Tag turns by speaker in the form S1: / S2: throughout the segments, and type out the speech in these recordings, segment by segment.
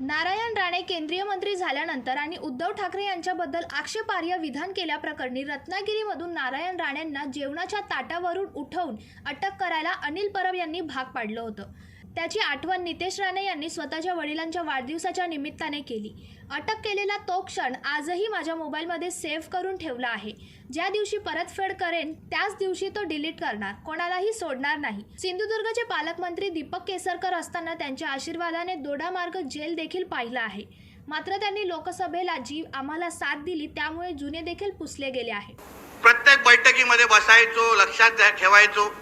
S1: नारायण राणे केंद्रीय मंत्री झाल्यानंतर आणि उद्धव ठाकरे यांच्याबद्दल आक्षेपार्ह विधान केल्याप्रकरणी रत्नागिरीमधून नारायण राणेंना जेवणाच्या ताटावरून उठवून अटक करायला अनिल परब यांनी भाग पाडलं होतं. त्याची आठवण नितेश राणे यांनी स्वतःच्या वडिलांच्या वाढदिवसाच्या निमित्ताने केली. अटक केलेला तो क्षण आजही माझ्या मोबाईलमध्ये सेव्ह करून ठेवला आहे. ज्या दिवशी परतफेड करेन त्याच दिवशी तो डिलीट करणार. कोणालाही सोडणार नाही. सिंधुदुर्गचे पालकमंत्री दीपक केसरकर असताना त्यांच्या आशीर्वादाने दोडामार्ग जेल देखील पाहिला आहे. मात्र त्यांनी लोकसभेला जी आम्हाला साथ दिली त्यामुळे जुने देखील पुसले गेले आहे.
S2: प्रत्येक बैठकीमध्ये बसायचो लक्षात ठेवायचो.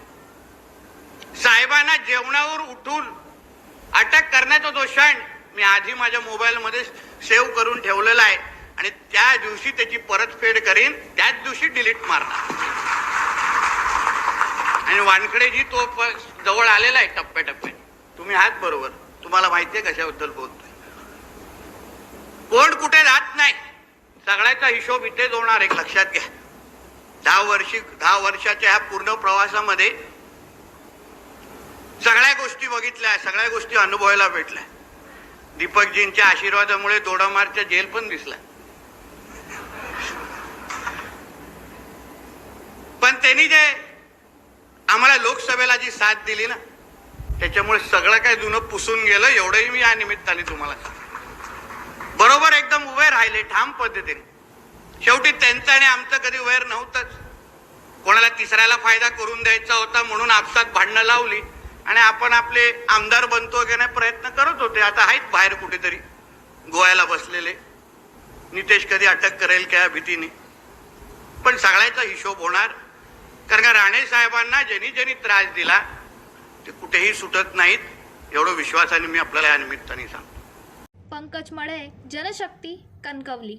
S2: साहेबांना जेवणावर उठून अटक करण्याचा तो क्षण मी आधी माझ्या मोबाईलमध्ये सेव्ह करून ठेवलेला आहे आणि त्या दिवशी त्याची परतफेड करीन त्याच दिवशी डिलीट मारणार. आणि वानखडेजी तो जवळ आलेला आहे टप्प्याटप्प्याने. तुम्ही आहात बरोबर. तुम्हाला माहिती आहे कशाबद्दल बोलतोय. कोण कुठे जात नाही. सगळ्याचा हिशोब इथेच होणार एक लक्षात घ्या. दहा वर्षी दहा वर्षाच्या ह्या पूर्ण प्रवासामध्ये सगळ्या गोष्टी बघितल्या सगळ्या गोष्टी अनुभवायला भेटल्या. दीपकजींच्या आशीर्वादामुळे दोडामारच्या जेल पण दिसला पण त्यांनी जे आम्हाला लोकसभेला जी साथ दिली ना त्याच्यामुळे सगळं काय जुनं पुसून गेलं एवढंही मी या निमित्ताने तुम्हाला बरोबर एकदम उभे राहिले ठाम पद्धतीने. शेवटी त्यांचं आणि आमचं कधी वैर नव्हतंच. कोणाला तिसऱ्याला फायदा करून द्यायचा होता म्हणून आपसात भांडणं लावली. आणि आपण आपले आमदार बनतो की नाही प्रयत्न करत होते. आता आहेत बाहेर कुठेतरी. गोव्याला बसलेले. नितेश कधी अटक करेल का भीतीने. पण सगळ्याचा हिशोब होणार. कारण का राणे साहेबांना ज्यांनी ज्यांनी त्रास दिला ते कुठेही सुटत नाहीत. एवढं विश्वासाने मी आपल्याला या निमित्ताने सांगतो.
S1: पंकज मळे जनशक्ती कणकवली.